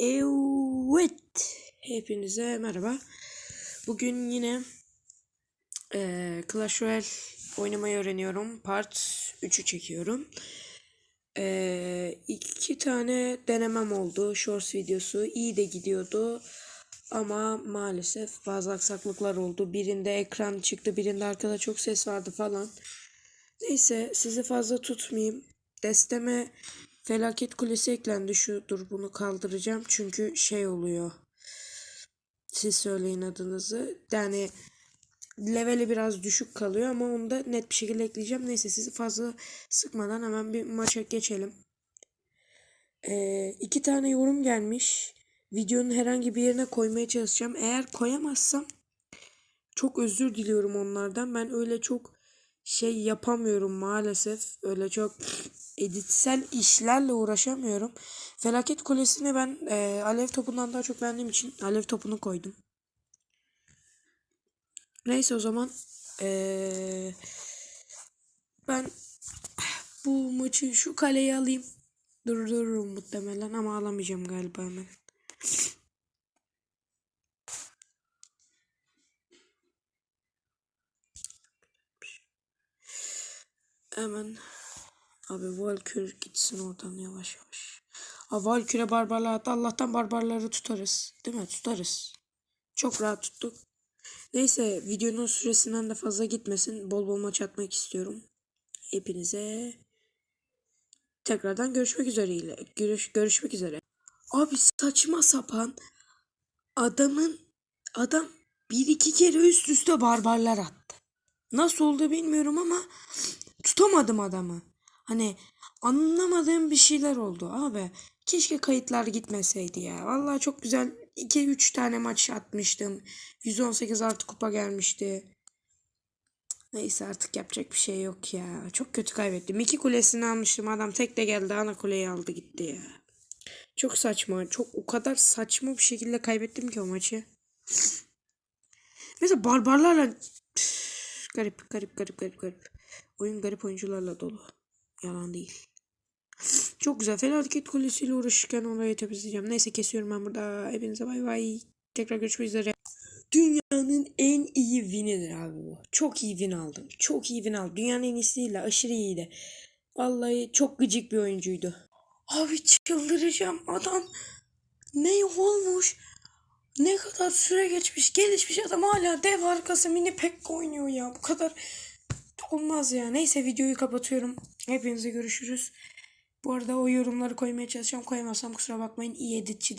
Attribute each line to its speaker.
Speaker 1: Evet. Hepinize merhaba. Bugün yine eee Clash Royale oynamayı öğreniyorum. Part 3'ü çekiyorum. Eee iki tane denemem oldu. Shorts videosu. iyi de gidiyordu. Ama maalesef bazı aksaklıklar oldu. Birinde ekran çıktı. Birinde arkada çok ses vardı falan. Neyse sizi fazla tutmayayım. Desteme felaket kulesi eklendi. Şu dur bunu kaldıracağım. Çünkü şey oluyor. Siz söyleyin adınızı. Yani leveli biraz düşük kalıyor ama onu da net bir şekilde ekleyeceğim. Neyse sizi fazla sıkmadan hemen bir maça geçelim. Ee, iki tane yorum gelmiş. Videonun herhangi bir yerine koymaya çalışacağım. Eğer koyamazsam çok özür diliyorum onlardan. Ben öyle çok şey yapamıyorum maalesef. Öyle çok editsel işlerle uğraşamıyorum. Felaket Kulesi'ni ben e, Alev Topu'ndan daha çok beğendiğim için Alev Topu'nu koydum. Neyse o zaman e, ben bu maçı şu kaleyi alayım. Durdururum muhtemelen ama alamayacağım galiba hemen. Hemen abi Valkür gitsin oradan yavaş yavaş. Ha Valkür'e barbarlar attı. Allah'tan barbarları tutarız. Değil mi? Tutarız. Çok rahat tuttuk. Neyse videonun süresinden de fazla gitmesin. Bol bol maç atmak istiyorum. Hepinize tekrardan görüşmek üzere. Görüş, görüşmek üzere. Abi saçma sapan adamın adam bir iki kere üst üste barbarlar attı. Nasıl oldu bilmiyorum ama tutamadım adamı. Hani anlamadığım bir şeyler oldu abi. Keşke kayıtlar gitmeseydi ya. Vallahi çok güzel 2-3 tane maç atmıştım. 118 artı kupa gelmişti. Neyse artık yapacak bir şey yok ya. Çok kötü kaybettim. İki kulesini almıştım. Adam tek de geldi ana kuleyi aldı gitti ya. Çok saçma. Çok o kadar saçma bir şekilde kaybettim ki o maçı. Mesela barbarlarla garip garip garip garip garip. Oyun garip oyuncularla dolu. Yalan değil. Çok güzel. Felaket kulesiyle uğraşırken orayı temizleyeceğim. Neyse kesiyorum ben burada. Hepinize bay bay. Tekrar görüşmek üzere. Dünyanın en iyi winidir abi bu. Çok iyi win aldım. Çok iyi win aldım. Dünyanın en iyisi değil de aşırı iyiydi. Vallahi çok gıcık bir oyuncuydu. Abi çıldıracağım adam. Ne olmuş? Ne kadar süre geçmiş, gelişmiş adam hala dev arkası mini pek oynuyor ya. Bu kadar olmaz ya. Neyse videoyu kapatıyorum. Hepinize görüşürüz. Bu arada o yorumları koymaya çalışacağım. Koyamazsam kusura bakmayın. İyi editçi